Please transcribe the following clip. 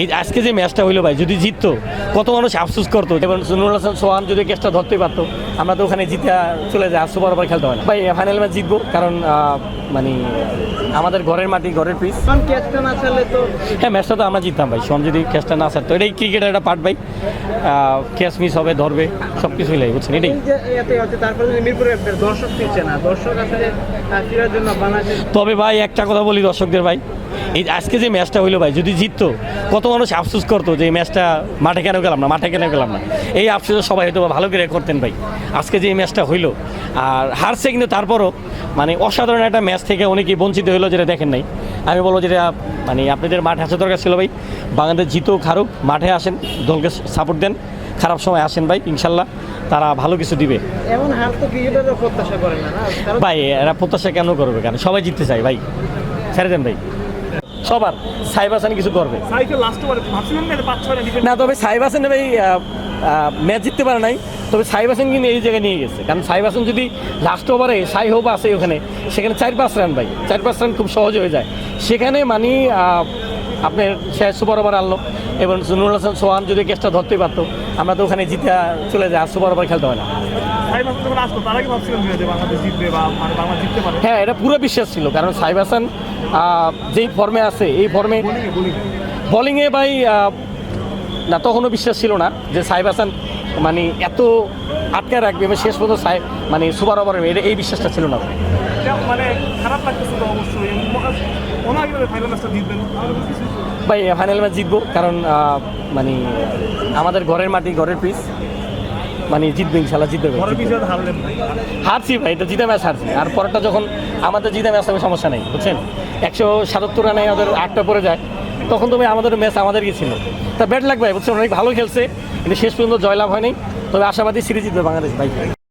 এই আজকে যে ম্যাচটা হইল ভাই যদি জিততো কত মানুষ আফসোস করতো? এবং সুনুল হাসান সোহান যদি ক্যাচটা ধরতে পারতো আমরা তো ওখানে জিতে চলে যাই সুপার ওভার খেলতে হয় না। ভাই ফাইনাল ম্যাচ জিতবো কারণ মানে আমাদের ঘরের মাটি ঘরের পিস ক্যাচটা না ছাড়লে তো হ্যাঁ ম্যাচটা তো আমরা জিততাম ভাই সোহান যদি ক্যাচটা না ছাড়তো। এটাই ক্রিকেটের একটা পার্ট ভাই। ক্যাচ মিস হবে ধরবে সব কিছুই লাগে বুঝছেন? এটাই। দর্শক আসলে তবে ভাই একটা কথা বলি দর্শকদের ভাই। এই আজকে যে ম্যাচটা হইল ভাই যদি জিততো কত মানুষ আফসোস করতো যে এই ম্যাচটা মাঠে কেন গেলাম না মাঠে কেন গেলাম না? এই আফসোস সবাই হয়তো ভালো করে করতেন ভাই। আজকে যে এই ম্যাচটা হইল আর হারছে কিন্তু তারপরও মানে অসাধারণ একটা ম্যাচ থেকে অনেকেই বঞ্চিত হইল যেটা দেখেন নাই। আমি বলব যেটা মানে আপনাদের মাঠে আসা দরকার ছিল ভাই বাংলাদেশ জিতো খারুক মাঠে আসেন দলকে সাপোর্ট দেন খারাপ সময় আসেন ভাই ইনশাল্লাহ তারা ভালো কিছু দিবে। এমন হার তো প্রত্যাশা করে না ভাই এরা প্রত্যাশা কেন করবে? কেন সবাই জিততে চায় ভাই। ছেড়ে দেন ভাই। সবার সাইব হাসান কিছু করবে। না তবে সাইব হাসান ভাই ম্যাচ জিততে পারে নাই। তবে সাইব হাসান কিন্তু এই জায়গায় নিয়ে গেছে। কারণ সাইব হাসান যদি লাস্ট ওভারে সাই হোপ আসে ওখানে সেখানে চার পাঁচ রান ভাই চার পাঁচ রান খুব সহজ হয়ে যায়। সেখানে মানে আপনার শেষ সুপার ওভার আনলো এবং সুনুল হাসান সোহান যদি ক্যাচটা ধরতে পারতো আমরা তো ওখানে জিতে চলে যাই আর সুপার ওভার খেলতে হয় না। সাইব হাসান যখন আসতো তারা কি ভাবছিলেন যে বাংলাদেশ জিতবে বা মানে বাংলা জিততে পারে। হ্যাঁ এটা পুরো বিশ্বাস ছিল কারণ সাইব হাসান যেই ফর্মে আছে এই ফর্মে বোলিংয়ে ভাই না তখনও বিশ্বাস ছিল না যে সাইব হাসান মানে এত আটকে রাখবে এবং শেষ পর্যন্ত সাহেব মানে সুপার ওভার হবে এটা এই বিশ্বাসটা ছিল না। মানে খারাপ লাগতেছে তো অবশ্যই। ফাইনাল ম্যাচটা জিতবেন। ভাই ফাইনাল ম্যাচ জিতবো কারণ মানে আমাদের ঘরের মাটি ঘরের পিস মানে জিতবে ইনশাল্লাহ জিতবে হারছি ভাই এটা জিতে ম্যাচ হারছি। আর পরেরটা যখন আমাদের জিতে ম্যাচ হবে সমস্যা নেই বুঝছেন? একশো সাতাত্তর রানে ওদের আটটা পরে যায় তখন তুমি আমাদের ম্যাচ আমাদের ছিল। তা ব্যাট লাগবে বুঝছেন? অনেক ভালো খেলছে কিন্তু শেষ পর্যন্ত জয়লাভ হয়নি। তবে আশাবাদী সিরিজ জিতবে বাংলাদেশ ভাই।